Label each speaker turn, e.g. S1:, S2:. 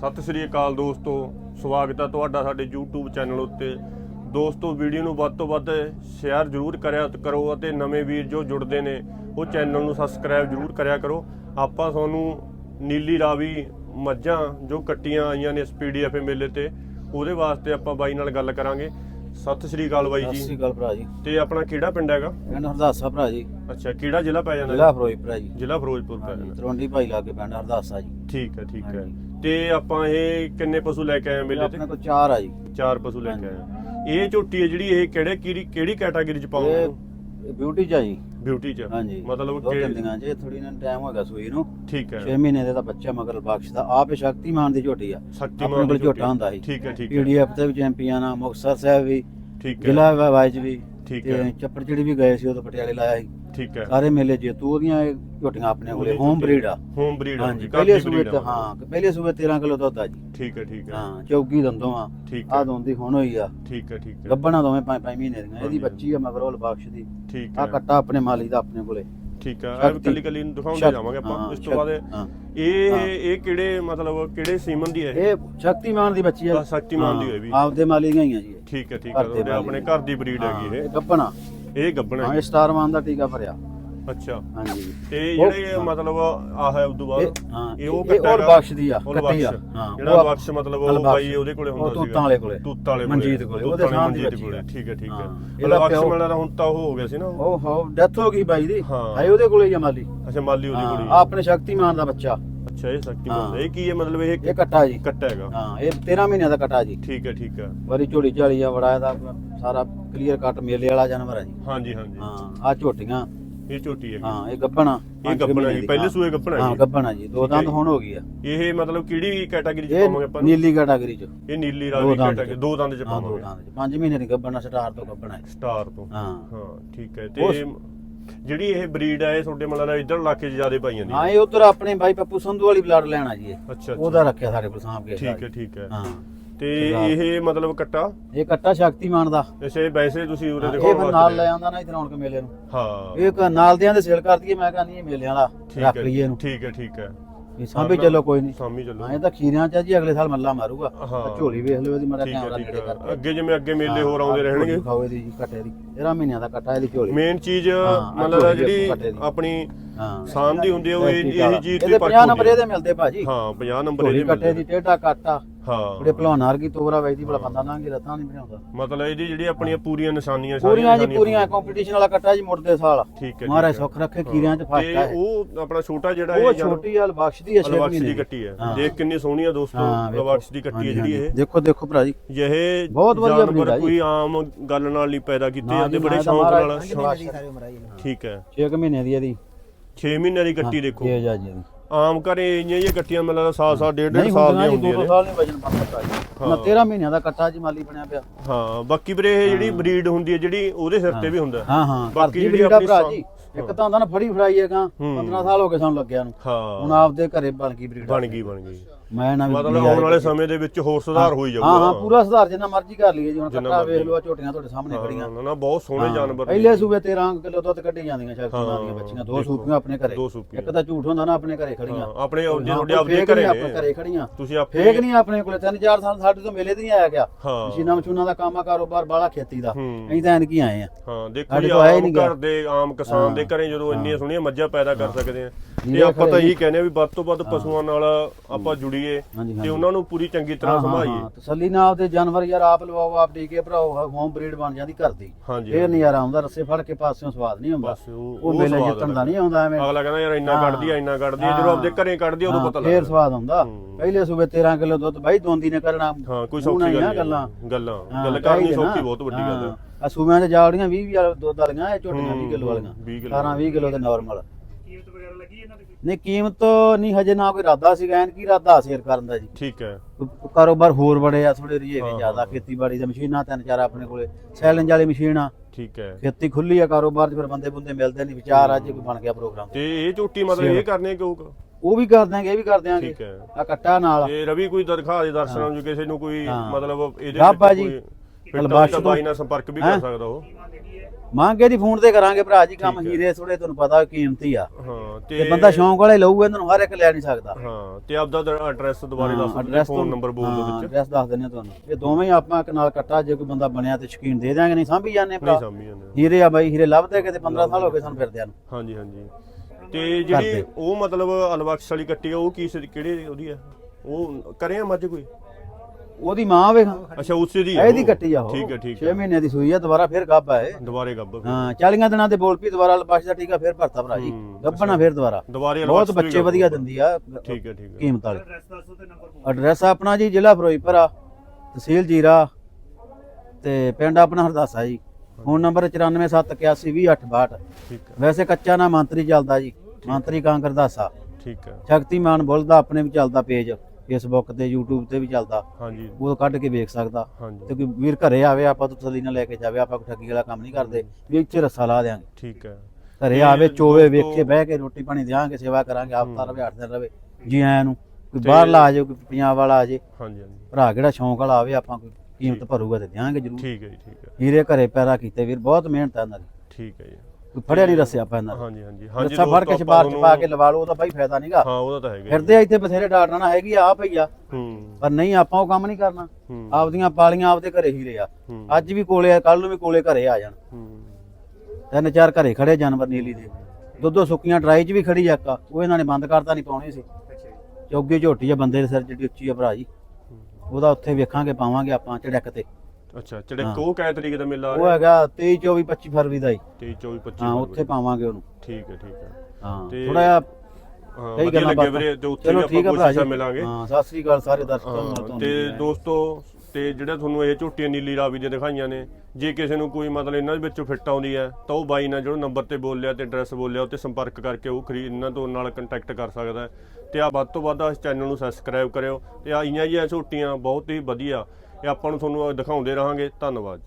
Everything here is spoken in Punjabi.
S1: ਸਤਿ ਸ੍ਰੀ ਅਕਾਲ ਦੋਸਤੋ ਸਵਾਗਤ ਹੈ ਤੁਹਾਡਾ ਸਾਡੇ YouTube ਚੈਨਲ ਉੱਤੇ। ਦੋਸਤੋ ਵੀਡੀਓ ਨੂੰ ਵੱਧ ਤੋਂ ਵੱਧ ਸ਼ੇਅਰ ਜ਼ਰੂਰ ਕਰਿਆ ਕਰੋ ਅਤੇ ਨਵੇਂ ਵੀਰ ਜੋ ਜੁੜਦੇ ਨੇ ਉਹ ਚੈਨਲ ਨੂੰ ਸਬਸਕ੍ਰਾਈਬ ਜ਼ਰੂਰ ਕਰਿਆ ਕਰੋ। ਆਪਾਂ ਤੁਹਾਨੂੰ ਨੀਲੀ ਰਾਵੀ ਮੱਝਾਂ ਜੋ ਕੱਟੀਆਂ ਆਈਆਂ ਨੇ ਐਸਪੀਡੀਐਫ ਮੇਲੇ ਤੇ ਉਹਦੇ ਵਾਸਤੇ ਆਪਾਂ ਬਾਈ ਨਾਲ ਗੱਲ ਕਰਾਂਗੇ। ਸਤਿ ਸ੍ਰੀ ਅਕਾਲ ਬਾਈ
S2: ਸਤਿ
S1: ਜੀ
S2: ਸ਼੍ਰੀ ਅਕਾਲ ਭਰਾ ਜੀ।
S1: ਤੇ ਆਪਣਾ ਕਿਹੜਾ ਪਿੰਡ ਹੈਗਾ?
S2: ਪਿੰਡ ਹਰਦਾਸਾ ਭਰਾ ਜੀ।
S1: ਅੱਛਾ ਕਿਹੜਾ ਜ਼ਿਲ੍ਹਾ ਪੈ ਜਾਂਦਾ?
S2: ਜ਼ਿਲ੍ਹਾ ਫਿਰੋਜ਼ਪੁਰ ਜੀ।
S1: ਜ਼ਿਲ੍ਹਾ ਫਿਰੋਜ਼ਪੁਰ ਪੈ ਜਾਂਦਾ।
S2: ਤਰਵੰਡੀ ਭਾਈ ਲਾਗੇ ਪਿੰਡ ਹਰਦਾਸਾ ਜੀ।
S1: ਠੀਕ ਹੈ ਠੀਕ ਹੈ। ਤੇ ਆਪਾਂ ਇਹ ਕਿੰਨੇ ਪਸ਼ੂ ਲੈ ਕੇ ਆਏ ਮੇਲੇ ਤੇ?
S2: ਆਪਣੇ ਕੋਲ ਚਾਰ ਆ ਜੀ।
S1: ਚਾਰ ਪਸ਼ੂ ਲੈ ਕੇ ਆਏ ਇਹ ਝੋਟੀ ਹੈ ਜਿਹੜੀ ਇਹ ਕਿਹੜੇ ਕਿਹੜੀ ਕਿਹੜੀ ਕੈਟਾਗਰੀ ਚ ਪਾਉਂਦੇ
S2: ਇਹ ਬਿਊਟੀ ਚ ਆ ਜੀ।
S1: ਬਿਊਟੀ ਚ।
S2: ਹਾਂਜੀ।
S1: ਮਤਲਬ
S2: ਦੋ
S1: ਕਿ
S2: ਦਿਨਾਂ ਚ ਥੋੜੀ ਨਾ ਟਾਈਮ ਹੋਗਾ ਸੂਈ ਨੂੰ।
S1: ਠੀਕ ਹੈ।
S2: 6 ਮਹੀਨੇ ਦੇ ਤਾਂ ਬੱਚਾ ਮਗਰ ਬਖਸ਼ ਦਾ। ਆਪ ਹੀ ਸ਼ਕਤੀਮਾਨ ਦੀ ਝੋਟੀ ਆ।
S1: ਸ਼ਕਤੀਮਾਨ
S2: ਕੋਲ
S1: ਦੀ
S2: ਝੋਟਾ ਹੁੰਦਾ ਸੀ।
S1: ਠੀਕ ਹੈ ਠੀਕ ਹੈ।
S2: ਪੀਡੀਐਫ ਤੇ ਵੀ ਚੈਂਪੀਅਨ ਆ ਮੁਕਤਸਰ ਸਾਹਿਬ ਵੀ
S1: ਠੀਕ ਹੈ।
S2: ਜ਼ਿਲ੍ਹਾ ਵਾਈਜ਼ ਵੀ
S1: ਠੀਕ ਹੈ।
S2: ਤੇ ਚੱਪੜ ਜਿਹੜੀ ਵੀ ਗਏ ਸੀ ਉਦੋਂ ਪਟਿਆਲੇ ਲਾਇਆ ਸੀ।
S1: ਠੀਕ ਹੈ।
S2: ਸਾਰੇ ਮੇਲੇ ਜੇਤੂ ਉਹਦੀਆਂ ਇਹ ਝੋਟੀਆਂ ਆਪਣੇ ਕੋਲੇ ਹੋਮ ਬਰੀਡ ਆ।
S1: ਹੋਮ ਬਰੀਡ
S2: ਹਾਂਜੀ ਪਹਿਲੇ ਸੂਬੇ ਤੇ ਹਾਂ ਪਹਿਲੇ ਸੂਬੇ 13 ਕਿਲੋ ਦੁੱਧ ਆ ਜੀ।
S1: ਠੀਕ ਹੈ ਠੀਕ ਹੈ।
S2: ਹਾਂ ਚੌਗੀ ਦੰਦੋਂ ਆ।
S1: ਠੀਕ
S2: ਆ
S1: ਹੈ।
S2: ਦੋਂਦੀ ਹੁਣ ਹੋਈ ਆ।
S1: ਠੀਕ ਹੈ ਠੀਕ ਹੈ।
S2: ਗੱਬਣਾ ਦੋਵੇਂ ਪੰਜ ਪੰਜ ਮਹੀਨੇ ਦੀਆਂ। ਇਹਦੀ। ਬੱਚੀ ਆ ਮਗਰੋਲ ਬਖਸ਼ ਦੀ।
S1: ਠੀਕ
S2: ਆ
S1: ਹੈ।
S2: ਕੱਟਾ ਆਪਣੇ ਮਾਲੀ ਦਾ ਆਪਣੇ ਕੋਲੇ।
S1: ਠੀਕ ਹੈ।
S2: ਸ਼ਕਤੀ।
S1: ਕੱਲੀ ਕੱਲੀ ਨੂੰ ਦਿਖਾਉਂਦੇ ਜਾਵਾਂਗੇ ਆਪਾਂ।
S2: ਹਾਂ,
S1: ਇਸ ਤੋਂ ਬਾਅਦ
S2: ਹਾਂ।
S1: ਇਹ
S2: ਹਾਂ।
S1: ਇਹ ਕਿਹੜੇ ਮਤਲਬ ਕਿਹੜੇ ਸੀਮਨ ਦੀ ਹੈ ਇਹ?
S2: ਇਹ ਸ਼ਕਤੀਮਾਨ ਦੀ ਬੱਚੀ ਆ।
S1: ਆ, ਸ਼ਕਤੀਮਾਨ ਦੀ ਹੋਈ ਵੀ।
S2: ਆਪਦੇ ਮਾਲੀ ਦੀਆਂ ਹੀ ਆ ਜੀ। ਇਹ।
S1: ਠੀਕ ਹੈ ਠੀਕ ਹੈ। ਆਪਣੇ। ਘਰ ਦੀ ਬਰੀਡ ਹੈਗੀ
S2: ਹਾਂ,
S1: ਇਹ।
S2: ਗੱਬਣਾ
S1: ਇਹ ਗੱਬਣਾ
S2: ਹਾਂ ਇਹ ਸਟਾਰਮਾਨ ਦਾ ਟੀਕਾ ਭਰਿਆ।
S1: ਅੱਛਾ।
S2: ਹਾਂਜੀ।
S1: ਤੇ ਜਿਹੜੇ। ਮਤਲਬ ਆਹ ਹੈ ਉਦੋਂ
S2: ਇਹ
S1: ਬਾਅਦ ਇਹ ਉਹ ਕੱਟਾ
S2: ਔਰ
S1: ਹੈਗਾ।
S2: ਬਖਸ਼ ਦੀ ਆ ਕੱਟੀ ਆ।
S1: ਜਿਹੜਾ ਬਖਸ਼ ਮਤਲਬ ਉਹ। ਬਾਈ ਉਹਦੇ ਕੋਲੇ ਹੁੰਦਾ
S2: ਉਹ
S1: ਸੀਗਾ।
S2: ਤੂਤਾਂ ਵਾਲੇ ਕੋਲੇ।
S1: ਤੂਤਾਂ ਵਾਲੇ
S2: ਮਨਜੀਤ ਕੋਲੇ, ਉਹਦੇ
S1: ਤੂਤਾਂ ਵਾਲੇ
S2: ਸਾਹਮਣੇ
S1: ਮਨਜੀਤ
S2: ਬੱਚੀ
S1: ਕੋਲੇ।
S2: ਆ।
S1: ਠੀਕ ਹੈ ਠੀਕ ਹੈ।
S2: ਹਾਂ,
S1: ਮਤਲਬ
S2: ਇਹਦਾ
S1: ਬਖਸ਼
S2: ਪਿਓ-
S1: ਵਾਲਾ ਦਾ ਹੁਣ ਤਾਂ ਉਹ ਹੋ ਗਿਆ ਸੀ ਨਾ ਉਹ।
S2: ਹੋ ਡੈਥ ਹੋ ਗਈ ਬਾਈ ਦੀ।
S1: ਹਾਂ।
S2: ਹੈ ਉਹਦੇ ਕੋਲੇ ਹੀ ਆ ਮਾਲੀ?
S1: ਅੱਛਾ ਮਾਲੀ ਉਹਦੀ
S2: ਹਾਂ
S1: ਕੋਲੇ
S2: ਆਹ ਆਪਣੇ ਸ਼ਕਤੀਮਾਨ ਦਾ ਬੱਚਾ।
S1: ਅੱਛਾ ਇਹ ਸ਼ਕਤੀ
S2: ਹਾਂ।
S1: ਮੰਦ ਇਹ ਕੀ ਹੈ ਮਤਲਬ ਇਹ
S2: ਇਹ ਕੱਟਾ ਜੀ।
S1: ਕੱਟਾ ਹੈਗਾ
S2: ਹਾਂ ਇਹ 13 ਮਹੀਨਿਆਂ ਦਾ ਕੱਟਾ ਜੀ।
S1: ਠੀਕ ਹੈ ਠੀਕ ਹੈ।
S2: ਬੜੀ ਝੋਲੀ ਝਾਲੀ ਆ ਬੜਾ ਇਹਦਾ ਸਾਰਾ ਕਲੀਅਰ ਕੱਟ ਮੇਲੇ ਵਾਲਾ ਜਾਨਵਰ ਆ ਜੀ।
S1: ਹਾਂਜੀ ਹਾਂਜੀ।
S2: ਹਾਂ ਆ ਝੋਟੀਆਂ।
S1: ਇਹ ਝੋਟੀ ਹੈ
S2: ਹਾਂ ਇਹ ਗੱਬਣਾ
S1: ਇਹ ਗੱਬਣਾ ਜੀ। ਪਹਿਲੇ ਸੂਏ ਗੱਬਣਾ
S2: ਹਾਂ
S1: ਜੀ।
S2: ਗੱਬਣਾ ਜੀ। ਦੋ
S1: ਹੈ
S2: ਦੰਦ। ਹੁਣ ਹੋ ਗਈ ਆ।
S1: ਇਹ ਮਤਲਬ ਕਿਹੜੀ ਕੈਟਾਗਰੀ ਚ ਪਾਵਾਂਗੇ ਆਪਾਂ?
S2: ਨੀਲੀ ਕੈਟਾਗਰੀ ਚ।
S1: ਇਹ ਨੀਲੀ ਰਾਵੀ ਕੈਟਾਗਰੀ। ਦੋ ਦੰਦ ਚ
S2: ਹਾਂ ਦੋ
S1: ਪਾਵਾਂਗੇ।
S2: ਦੰਦ ਚ। 5 ਮਹੀਨੇ ਦੀ ਗੱਬਣਾ ਸਟਾਰ ਤੋਂ ਗੱਬਣਾ ਹੈ
S1: ਸਟਾਰ ਤੋਂ।
S2: ਹਾਂ।
S1: ਹਾਂ ਠੀਕ ਹੈ। ਤੇ ਜਿਹੜੀ ਇਹ ਬਰੀਡ ਹੈ ਇਹ ਤੁਹਾਡੇ ਮਤਲਬ ਇੱਧਰ ਇਲਾਕੇ 'ਚ ਜ਼ਿਆਦਾ ਪਾਈਆਂ
S2: ਹਾਂ
S1: ਨੇ
S2: ਇਹ ਉਧਰ ਆਪਣੇ ਭਾਈ ਪੱਪੂ ਸੰਧੂ ਵਾਲੀ ਬਲੱਡ ਲੈਣਾ ਜੀ ਇਹ।
S1: ਅੱਛਾ
S2: ਉਹਦਾ ਰੱਖਿਆ ਸਾਡੇ ਕੋਲ ਸਾਂਭ ਕੇ
S1: ਠੀਕ ਹੈ ਠੀਕ ਹੈ।
S2: ਹਾਂ।
S1: ਤੇ। ਇਹ ਮਤਲਬ ਕੱਟਾ?
S2: ਇਹ ਕੱਟਾ ਸ਼ਕਤੀਮਾਨ ਦਾ।
S1: ਇਸੇ ਵੈਸੇ ਤੁਸੀਂ ਉਰੇ ਦੇਖੋ
S2: ਇਹ ਨਾਲ ਲੈ ਆਉਂਦਾ ਨਾ ਇਧਰ ਆਉਣ ਕੇ ਮੇਲੇ ਨੂੰ।
S1: ਹਾਂ।
S2: ਇਹ ਨਾਲ ਦਿਆਂ ਦੇ ਸੇਲ ਕਰ ਦਈਏ ਮੈਂ ਕਹਿੰਦੀ ਇਹ ਮੇਲਿਆਂ ਦਾ ਰੱਖ ਲਈਏ ਇਹਨੂੰ।
S1: ਠੀਕ ਹੈ ਠੀਕ ਹੈ।
S2: ਇਹ ਸਾਂਭੀ ਚੱਲੋ ਕੋਈ ਨਹੀਂ।
S1: ਸਾਮੀ ਚੱਲੋ।
S2: ਹਾਂ ਇਹ ਤਾਂ ਖੀਰਿਆਂ ਚ ਜੀ ਅਗਲੇ ਸਾਲ ਮੱਲਾ ਮਾਰੂਗਾ। ਝੋਲੀ ਵੇਖ ਲਿਓ ਇਹਦੀ ਮੜਾ ਕੈਮਰਾ ਨੇੜੇ ਕਰਕੇ।
S1: ਅੱਗੇ ਜਿਵੇਂ ਅੱਗੇ ਮੇਲੇ ਹੋਰ ਆਉਂਦੇ ਰਹਿਣਗੇ।
S2: ਖਾਓ ਇਹਦੀ ਜੀ ਕੱਟੇ ਦੀ। 13 ਮਹੀਨਿਆਂ ਦਾ ਕੱਟਾ ਇਹਦੀ ਝੋਲੀ।
S1: ਮੇਨ ਚੀਜ਼ ਮਤਲਬ ਜਿਹੜੀ
S2: ਕੱਟੇ ਦੀ।
S1: ਆਪਣੀ
S2: ਹਾਂ।
S1: ਸਾਮ ਦੀ ਹੁੰਦੀ ਉਹ ਇਹ ਇਹ। ਚੀਜ਼
S2: ਇਹਦੇ 50 ਨੰਬਰ। ਇਹਦੇ ਮਿਲਦੇ ਭਾਜੀ
S1: ਹਾਂ 50 ਨੰਬਰ ਇਹਦੇ
S2: ਕੱਟੇ
S1: ਮਿਲਦੇ
S2: ਦੀ ਟੇਢਾ ਕੱਟਾ।
S1: ਹਾਂ।
S2: ਉਹਦੇ ਭਲਵਾਨਾਰ ਕੀ ਤੋਰਾ ਵੇਚਦੀ ਭਲਾ ਬੰਦਾ ਕੀ ਰਤਾ ਨਹੀਂ ਬਣਾਉਂਦਾ
S1: ਮਤਲਬ ਇਹਦੀ ਜਿਹੜੀ ਆਪਣੀਆਂ ਪੂਰੀਆਂ ਨਿਸ਼ਾਨੀਆਂ
S2: ਪੂਰੀਆਂ ਜੀ ਪੂਰੀਆਂ ਕੰਪੀਟੀਸ਼ਨ ਵਾਲਾ ਕੱਟਾ ਜੀ ਮੁੜਦੇ ਸਾਲ।
S1: ਠੀਕ ਹੈ
S2: ਮਹਾਰਾਜ
S1: ਹੈ।
S2: ਸੁੱਖ ਰੱਖੇ ਖੀਰਿਆਂ ਚ ਫਸਟ ਹੈ।
S1: ਉਹ ਆਪਣਾ ਛੋਟਾ ਜਿਹੜਾ
S2: ਉਹ
S1: ਇਹ ਜਾਨਵਰ-
S2: ਛੋਟੀ ਵਾਲ ਬਖਸ਼ਦੀ ਹੈ 6
S1: ਲਵਾਕਸ
S2: ਮਹੀਨੇ
S1: ਦੀ ਕੱਟੀ ਹੈ।
S2: ਹਾਂ।
S1: ਦੇਖ ਕਿੰਨੀ ਸੋਹਣੀ ਦੋਸਤੋ
S2: ਹਾਂ, ਵੇਖੋ।
S1: ਲਵਾਕਸ ਦੀ ਕੱਟੀ ਹੈ ਜਿਹੜੀ। ਇਹ।
S2: ਦੇਖੋ ਦੇਖੋ ਭਰਾ ਜੀ।
S1: ਜਿਹੇ
S2: ਬਹੁਤ ਵਧੀਆ
S1: ਜਾਨਵਰ। ਕੋਈ ਆਮ ਗੱਲ ਨਾਲ ਨਹੀਂ ਪੈਦਾ ਕੀਤੇ ਜਾਂਦੇ ਬੜੇ ਸ਼ੌਂਕ ਨਾਲ ਠੀਕ ਹੈ।
S2: 6 ਮਹੀਨੇ ਦੀ ਇਹਦੀ।
S1: 6 ਮਹੀਨਿਆਂ ਦੀ ਕੱਟੀ ਦੇਖੋ।
S2: ਜੀ ਜੀ
S1: ਆਮ ਘਰੇ ਇੰਨੀਆਂ ਜਿਹੀਆਂ ਕੱਟੀਆਂ ਮੈਨੂੰ ਲੱਗਦਾ ਸਾਲ ਸਾਲ ਡੇਢ ਡੇਢ
S2: ਨਹੀਂ
S1: ਸਾਲ ਦੀਆਂ ਹੁੰਦੀਆਂ ਨੇ।
S2: ਨਹੀਂ ਵਜਨ ਜੀ ਹੁਣ 13 ਮਹੀਨਿਆਂ ਦਾ ਕੱਟਾ ਜੀ ਮਾਲੀ ਬਣਿਆ ਪਿਆ।
S1: ਹਾਂ ਬਾਕੀ ਵੀਰੇ ਇਹ ਜਿਹੜੀ ਬਰੀਡ ਹੁੰਦੀ ਹੈ ਜਿਹੜੀ ਉਹਦੇ ਸਿਰ ਤੇ ਵੀ ਹੁੰਦਾ।
S2: ਹਾਂ ਹਾਂ।
S1: ਬਾਕੀ ਜਿਹੜੀ ਆਪਣੀ
S2: ਭਰਾ ਜੀ। ਇੱਕ ਤਾਂ ਹੁੰਦਾ ਨਾ ਫੜੀ ਫੜਾਈ ਹੈਗਾ
S1: ਹੂੰ।
S2: 15 ਸਾਲ ਹੋ ਗਏ ਸਾਨੂੰ ਲੱਗਿਆ ਨੂੰ। ਹੁਣ ਆਪਦੇ ਘਰੇ ਬਣ ਗਈ ਬਰੀਡ
S1: ਬਣ ਗਈ ਬਣ ਗਈ।
S2: ਮੈਂ ਨਾ
S1: ਮਤਲਬ ਆਉਣ ਵਾਲੇ ਸਮੇਂ ਦੇ ਵਿੱਚ ਹੋਰ ਸੁਧਾਰ ਹੋਈ ਜਾਊਗਾ।
S2: ਹਾਂ ਹਾਂ ਪੂਰਾ ਸੁਧਾਰ ਜਿੰਨਾ ਮਰਜ਼ੀ ਕਰ ਲਈਏ ਜੀ ਹੁਣ ਕੱਟਾ ਵੇਖ। ਲਓ ਝੋਟੀਆਂ ਤੁਹਾਡੇ ਸਾਹਮਣੇ ਖੜੀਆਂ।
S1: ਨਾ ਨਾ ਬਹੁਤ ਸੋਹਣੇ। ਜਾਨਵਰ ਨੇ।
S2: ਪਹਿਲੇ ਸੂਬੇ 13 ਕਿਲੋ ਦੁੱਧ ਕੱਢੀ ਜਾਂਦੀਆਂ ਸ਼ਾਇਦ ਦੀਆਂ ਬੱਚੀਆਂ ਦੋ। ਸੂਪੀਆਂ ਆਪਣੇ ਘਰੇ। ਇੱਕ ਤਾਂ ਝੂਠ ਹੁੰਦਾ ਨਾ ਆਪਣੇ ਘਰੇ। ਖੜੀਆਂ।
S1: ਆਪਣੇ ਜੇ ਤੁਹਾਡੇ ਆਪਦੇ ਘਰੇ ਨੇ।
S2: ਘਰੇ ਖੜੀਆਂ।
S1: ਤੁਸੀਂ ਆਪਣੇ
S2: ਫੇਕ ਨਹੀਂ ਆਪਣੇ ਕੋਲੇ। ਤਿੰਨ ਚਾਰ ਸਾਲ ਸਾਡੇ ਤੋਂ ਮੇਲੇ ਤੇ ਨਹੀਂ ਆਇਆ ਗਿਆ। ਮਸ਼ੀਨਾਂ ਮਸ਼ੂਨਾਂ ਦਾ ਕੰਮ ਆ ਕਾਰੋਬਾਰ ਬਾਲਾ ਖੇਤੀ ਦਾ। ਅਸੀਂ ਤਾਂ ਐਨਕੀ ਆਏ ਆ।
S1: ਹਾਂ ਦੇਖੋ ਜੀ ਆਮ। ਘਰ ਦੇ ਆਮ ਕਿਸਾਨ ਦੇ ਘਰੇ ਜਦੋਂ ਇੰਨੀਆਂ ਸੋਹਣੀਆਂ ਮੱਝਾਂ ਪੈਦਾ ਕਰ ਸਕਦੇ ਆ ਤੇ ਆਪਾਂ ਤਾਂ ਇਹੀ ਕਹਿੰਦੇ ਆ ਵੀ ਵੱਧ ਤੋਂ ਵੱਧ ਪਸ਼ੂਆਂ ਨਾਲ ਆਪਾਂ ਜੁੜੀਏ
S2: ਹਾਂਜੀ
S1: ਤੇ
S2: ਹਾਂਜੀ।
S1: ਉਹਨਾਂ ਨੂੰ ਪੂਰੀ ਚੰਗੀ ਤਰ੍ਹਾਂ ਸੰਭਾਈਏ
S2: ਤਸੱਲੀ ਨਾਲ ਆਪਦੇ ਜਾਨਵਰ ਯਾਰ ਆਪ ਲਵਾਓ ਆਪ ਟੀਕੇ ਭਰਾਓ ਹੋਮ ਬਰੀਡ ਬਣ ਜਾਂਦੀ ਘਰ ਦੀ।
S1: ਹਾਂਜੀ
S2: ਇਹ ਨਜ਼ਾਰਾ ਆਉਂਦਾ ਰੱਸੇ ਫੜ ਕੇ ਪਾਸਿਓਂ ਸਵਾਦ ਨਹੀਂ
S1: ਬਸ ਉਹ
S2: ਉਹ ਮੇਲੇ
S1: ਸਵਾਦ
S2: ਜਿੱਤਣ ਦਾ ਨਹੀਂ ਆਉਂਦਾ ਐਵੇਂ।
S1: ਅਗਲਾ ਕਹਿੰਦਾ ਯਾਰ ਇੰਨਾ
S2: ਹਾਂ।
S1: ਕੱਢਦੀ ਆ ਇੰਨਾ ਕੱਢਦੀ ਆ ਜਦੋਂ ਆਪਦੇ ਘਰੇ ਕੱਢਦੀ ਆ ਉਦੋਂ
S2: ਹਾਂ,
S1: ਪਤਾ
S2: ਫੇਰ
S1: ਲੱਗਦਾ।
S2: ਸਵਾਦ ਆਉਂਦਾ।
S1: ਹੂੰ।
S2: ਪਹਿਲੇ ਸੂਬੇ 13 ਕਿਲੋ ਦੁੱਧ ਬਾਈ ਦੋਂਦੀ ਨੇ ਕਰਨਾ।
S1: ਹਾਂ ਕੋਈ ਸੌਖੀ ਗੱਲ ਨਹੀਂ
S2: ਗੱਲਾਂ।
S1: ਗੱਲਾਂ ਗੱਲ ਕਰਨੀ। ਸੌਖੀ ਬਹੁਤ ਵੱਡੀ ਗੱਲ
S2: ਆ। ਸੂਬਿਆਂ 'ਚ ਜਾੜੀਆਂ 20 20 ਵਾਲੇ ਦੁੱਧ ਵਾਲੀਆਂ ਇਹ ਝੋਟੀਆਂ 20 ਕਿਲੋ ਵਾਲੀਆਂ।
S1: 20 ਕਿਲੋ
S2: 18 20 ਕਿਲੋ ਦੇ ਨਾਰਮਲ ਨਹੀਂ ਕੀਮਤ ਨਹੀਂ ਹਜੇ ਨਾ ਕੋਈ ਇਰਾਦਾ ਸੀਗਾ ਐਨ ਕੀ ਇਰਾਦਾ ਸ਼ੇਅਰ ਕਰਨ ਦਾ ਜੀ?
S1: ਠੀਕ ਹੈ।
S2: ਕਾਰੋਬਾਰ ਹੋਰ ਬੜੇ ਆ ਥੋੜੇ ਰਹੀਏ
S1: ਹਾਂ,
S2: ਜ਼ਿਆਦਾ। ਖੇਤੀਬਾੜੀ ਦੀਆਂ ਮਸ਼ੀਨਾਂ ਤਿੰਨ ਚਾਰ ਆਪਣੇ ਕੋਲੇ ਸੈਲੰਜ ਵਾਲੀ ਮਸ਼ੀਨ ਆ।
S1: ਠੀਕ ਹੈ।
S2: ਖੇਤੀ ਖੁੱਲੀ ਆ ਕਾਰੋਬਾਰ 'ਚ ਫਿਰ ਬੰਦੇ ਬੁੰਦੇ ਮਿਲਦੇ ਨਹੀਂ ਵਿਚਾਰ ਅੱਜ ਕੋਈ ਬਣ ਗਿਆ ਪ੍ਰੋਗਰਾਮ।
S1: ਤੇ ਇਹ ਝੂਟੀ ਮਤਲਬ ਇਹ ਕਰਨੇ ਕਿਉਂ
S2: ਉਹ ਵੀ ਕਰ ਦਾਂਗੇ ਇਹ ਵੀ ਕਰ ਦਿਆਂਗੇ।
S1: ਠੀਕ ਹੈ।
S2: ਆ ਕੱਟਾ ਨਾਲ।
S1: ਤੇ ਰਵੀ ਕੋਈ ਦਿਖਾ ਦੇ ਦਰਸ਼ਕਾਂ ਨੂੰ ਜੇ ਕਿਸੇ ਨੂੰ ਕੋਈ। ਮਤਲਬ ਇਹਦੇ
S2: ਜੀ।
S1: ਕੋਈ ਬਾਈ ਨਾਲ ਸੰਪਰਕ ਵੀ? ਕਰ ਸਕਦਾ ਉਹ।
S2: ਮੰਗ ਇਹਦੀ ਫੋਨ ਤੇ ਕਰਾਂਗੇ ਭਰਾ ਜੀ ਕੰਮ। ਹੀਰੇ ਥੋੜੇ ਤੁਹਾਨੂੰ ਪਤਾ ਕੀਮਤੀ ਆ।
S1: ਹਾਂ
S2: ਤੇ ਬੰਦਾ ਸ਼ੌਂਕ ਵਾਲੇ ਲਊਗਾ ਇਹਨਾਂ ਨੂੰ ਹਰ ਇੱਕ ਲੈ ਨਹੀਂ ਸਕਦਾ।
S1: ਹਾਂ ਤੇ ਆਪਦਾ ਐਡਰੈਸ ਦੁਬਾਰੇ ਦੱਸ ਦਿਓ ਫੋਨ ਨੰਬਰ ਬੋਲ ਦਿਓ ਵਿੱਚ।
S2: ਐਡਰੈਸ ਦੱਸ ਆ ਤੁਹਾਨੂੰ। ਇਹ ਦੋਵੇਂ ਹੀ ਆਪਾਂ ਇੱਕ ਨਾਲ ਕੱਟਾ ਜੇ ਕੋਈ ਬੰਦਾ ਬਣਿਆ ਤੇ ਸ਼ਕੀਨ ਦੇ ਦਿਆਂਗੇ ਨਹੀਂ ਸਾਂਭੀ ਜਾਂਦੇ ਭਰਾ। ਹੀਰੇ ਆ ਬਾਈ ਹੀਰੇ ਲੱਭਦੇ ਕਿਤੇ 15 ਸਾਲ ਹੋ ਗਏ ਸਾਨੂੰ ਫਿਰਦਿਆਂ ਨੂੰ।
S1: ਹਾਂਜੀ ਹਾਂਜੀ। ਤੇ ਜਿਹੜੀ ਉਹ ਮਤਲਬ ਅਲਬਖਸ਼ ਵਾਲੀ ਕੱਟੀ ਆ ਉਹ ਕੀ ਕਿਹੜੇ ਉਹਦੀ ਆ? ਉਹ ਕਰਿਆ ਮੱਝ ਕੋਈ?
S2: ਉਹਦੀ ਮਾਂ ਵੇਖ।
S1: ਅੱਛਾ ਉਸੇ ਦੀ ਆ।
S2: ਇਹਦੀ
S1: ਉਹ।
S2: ਕੱਟੀ ਆ ਉਹ।
S1: ਠੀਕ ਹੈ ਠੀਕ
S2: 6
S1: ਹੈ
S2: ਮਹੀਨਿਆਂ ਦੀ ਸੂਈ ਆ ਦੁਬਾਰਾ ਫਿਰ ਗੱਭ ਆ ਇਹ।
S1: ਦੁਬਾਰੇ ਗੱਬ
S2: ਹਾਂ 40 ਦਿਨਾਂ ਦੇ ਬੋਲ ਪੀ ਦੁਬਾਰਾ ਲਪਾਸ਼ ਦਾ ਟੀਕਾ ਫਿਰ ਭਰਤਾ ਭਰਾ ਜੀ।
S1: ਹੂੰ,
S2: ਗੱਭਣਾ ਫਿਰ ਦੁਬਾਰਾ।
S1: ਦੁਬਾਰੇ
S2: ਬਹੁਤ ਬੱਚੇ ਵਧੀਆ ਦਿੰਦੀ ਆ
S1: ਠੀਕ ਹੈ ਠੀਕ ਹੈ।
S2: ਕੀਮਤ ਵਾਲੇ। ਐਡਰੈਸ ਆਪਣਾ ਜੀ ਜ਼ਿਲ੍ਹਾ ਫਿਰੋਜ਼ਪੁਰ ਆ ਤਹਿਸੀਲ ਜੀਰਾ ਤੇ ਪਿੰਡ ਆਪਣਾ ਹਰਦਾਸਾ ਜੀ। ਫੋਨ ਨੰਬਰ 9471820862
S1: ਠੀਕ ਹੈ।
S2: ਵੈਸੇ ਕੱਚਾ ਨਾ ਮੰਤਰੀ ਚੱਲਦਾ ਜੀ। ਮੰਤਰੀ ਕਾਂ ਹਰਦਾਸਾ।
S1: ਠੀਕ ਹੈ।
S2: ਸ਼ਕਤੀਮਾਨ ਬੁੱਲ ਦਾ ਆਪਣੇ ਵੀ ਚੱਲਦਾ ਪੇਜ। ਫੇਸਬੁੱਕ ਤੇ YouTube ਤੇ ਵੀ ਚੱਲਦਾ।
S1: ਹਾਂਜੀ।
S2: ਉਹ ਕੱਢ ਕੇ ਵੇਖ ਸਕਦਾ।
S1: ਹਾਂਜੀ।
S2: ਤੇ ਕੋਈ ਵੀਰ ਘਰੇ ਆਵੇ ਆਪਾਂ ਤੋਂ ਤਸੱਲੀ ਨਾਲ ਲੈ ਕੇ ਜਾਵੇ ਆਪਾਂ ਕੋਈ ਠੱਗੀ ਵਾਲਾ ਕੰਮ ਨਹੀਂ ਕਰਦੇ। ਵੀ ਇੱਥੇ ਰੱਸਾ ਲਾ ਦੇਾਂਗੇ
S1: ਠੀਕ ਹੈ।
S2: ਘਰੇ
S1: ਤੇ
S2: ਆਵੇ ਚੋਵੇ ਵੇਖੇ ਬਹਿ ਕੇ ਰੋਟੀ ਪਾਣੀ ਦਿਆਂਗੇ ਸੇਵਾ ਕਰਾਂਗੇ ਹਫਤਾ ਰਵੇ ਅੱਠ ਦਿਨ ਰਵੇ। ਜੀ ਆਇਆਂ ਨੂੰ ਕੋਈ ਬਾਹਰਲਾ ਆ ਜਾਏ ਕੋਈ ਪੰਜਾਬ ਵਾਲਾ ਆ ਜਾਏ
S1: ਹਾਂਜੀ ਹਾਂਜੀ।
S2: ਭਰਾ ਕਿਹੜਾ ਸ਼ੌਂਕ ਵਾਲਾ ਆਵੇ ਆਪਾਂ ਕੋਈ ਕੀਮਤ ਭਰੂਗਾ ਤੇ ਦਿਆਂਗੇ ਜ਼ਰੂਰ।
S1: ਠੀਕ ਹੈ ਜੀ ਠੀਕ ਹੈ।
S2: ਹੀਰੇ ਘਰੇ ਪੈਦਾ ਕੀਤੇ ਵੀਰ ਬਹੁਤ ਮਿਹਨਤ ਆ ਇਹਨਾਂ ਦੀ।
S1: ਠੀਕ ਹੈ ਜੀ।
S2: ਫੜਿਆ ਨਹੀਂ ਰੱਸਿਆ ਆਪਾਂ ਇਹਨਾਂ ਦਾ
S1: ਹਾਂਜੀ ਹਾਂਜੀ। ਹਾਂਜੀ
S2: ਰੱਸਾ ਫੜ ਕੇ ਛਪਾਰ ਚ ਪਾ ਕੇ ਲਵਾ ਲਓ ਉਹਦਾ ਬਾਈ ਫਾਇਦਾ ਨਹੀਂਗਾ
S1: ਹਾਂ ਉਹਦਾ ਤਾਂ ਹੈਗਾ।
S2: ਫਿਰਦੇ ਆ ਇੱਥੇ ਬਥੇਰੇ ਨਾਲ ਹੈਗੀ ਆ ਆਪ ਹੀ ਆ।
S1: ਹੂੰ।
S2: ਪਰ ਨਹੀਂ ਆਪਾਂ ਉਹ ਕੰਮ ਨਹੀਂ ਕਰਨਾ। ਆਪਦੀਆਂ ਪਾਲੀਆਂ ਆਪਦੇ ਘਰੇ ਹੀ ਰਿਆ ਅੱਜ ਵੀ ਕੋਲੇ ਆ ਕੱਲ ਨੂੰ ਵੀ ਕੋਲੇ ਘਰੇ ਆ ਜਾਣ।
S1: ਹੂੰ।
S2: ਤਿੰਨ ਚਾਰ ਘਰੇ ਖੜੇ ਜਾਨਵਰ ਨੀਲੀ ਦੇ। ਦੁੱਧੋ ਸੁੱਕੀਆਂ ਡਰਾਈ 'ਚ ਵੀ ਖੜੀ ਜਾਕਾ ਉਹ ਇਹਨਾਂ ਨੇ ਬੰਦ ਕਰਤਾ ਨਹੀਂ ਪਾਉਣੀ ਸੀ। ਚੌਗੀ ਝੋਟੀ ਆ ਬੰਦੇ ਦੇ ਸਿਰ ਜਿਹੜੀ ਉੱਚੀ ਆ ਭਰਾ ਜੀ। ਉਹਦਾ ਉੱਥੇ ਵੇਖਾਂਗੇ ਪਾਵਾਂਗੇ ਆਪਾਂ ਝੜਕ ਤੇ।
S1: ਅੱਛਾ ਜਿਹੜੇ ਕੋ ਕੈ ਤਰੀਕ ਦਾ ਮੇਲਾ ਆ
S2: ਉਹ
S1: ਰਿਹਾ?
S2: ਹੈਗਾ 23 24 25 ਫਰਵਰੀ ਦਾ ਹੀ।
S1: 23 24 25
S2: ਹਾਂ ਉੱਥੇ ਪਾਵਾਂਗੇ ਉਹਨੂੰ।
S1: ਠੀਕ ਹੈ ਠੀਕ ਹੈ।
S2: ਹਾਂ
S1: ਤੇ
S2: ਥੋੜਾ ਜਿਹਾ
S1: ਹਾਂ ਵਧੀਆ
S2: ਗੱਲਾਂ
S1: ਲੱਗੇ
S2: ਬਾਤਾਂ।
S1: ਵੀਰੇ ਤੇ ਉੱਥੇ
S2: ਚਲੋ
S1: ਵੀ
S2: ਠੀਕ
S1: ਆਪਾਂ
S2: ਆ ਭਰਾ
S1: ਕੋਸ਼ਿਸ਼
S2: ਜੀ।
S1: ਮਿਲਾਂਗੇ।
S2: ਹਾਂ ਸਤਿ ਸ੍ਰੀ ਅਕਾਲ ਸਾਰੇ ਦਰਸ਼ਕਾਂ ਨੂੰ
S1: ਹਾਂ,
S2: ਤੁਹਾਨੂੰ
S1: ਤੇ
S2: ਵੀ।
S1: ਦੋਸਤੋ ਤੇ ਜਿਹੜੇ ਤੁਹਾਨੂੰ ਇਹ ਝੋਟੀਆਂ ਨੀਲੀ ਰਾਵੀ ਦੀਆਂ ਦਿਖਾਈਆਂ ਨੇ ਜੇ ਕਿਸੇ ਨੂੰ ਕੋਈ ਮਤਲਬ ਇਹਨਾਂ ਦੇ ਵਿੱਚੋਂ ਫਿੱਟ ਆਉਂਦੀ ਹੈ ਤਾਂ ਉਹ ਬਾਈ ਨਾਲ ਜਿਹੜਾ ਨੰਬਰ ਤੇ ਬੋਲਿਆ ਤੇ ਐਡਰੈਸ ਬੋਲਿਆ ਉੱਤੇ ਸੰਪਰਕ ਕਰਕੇ ਉਹ ਖਰੀਦ ਇਹਨਾਂ ਤੋਂ ਨਾਲ ਕੰਟੈਕਟ ਕਰ ਸਕਦਾ ਹੈ। ਤੇ ਆ ਵੱਧ ਤੋਂ ਵੱਧ ਇਸ ਚੈਨਲ ਨੂੰ ਸਬਸਕ੍ਰਾਈਬ ਕਰਿਓ। ਤੇ ਆਈਆਂ ਜੀ ਝੋਟੀਆਂ ਬਹੁਤ ਹੀ ਵਧੀਆ। ਇਹ ਆਪਾਂ ਨੂੰ ਤੁਹਾਨੂੰ ਦਿਖਾਉਂਦੇ ਰਹਾਂਗੇ। ਧੰਨਵਾਦ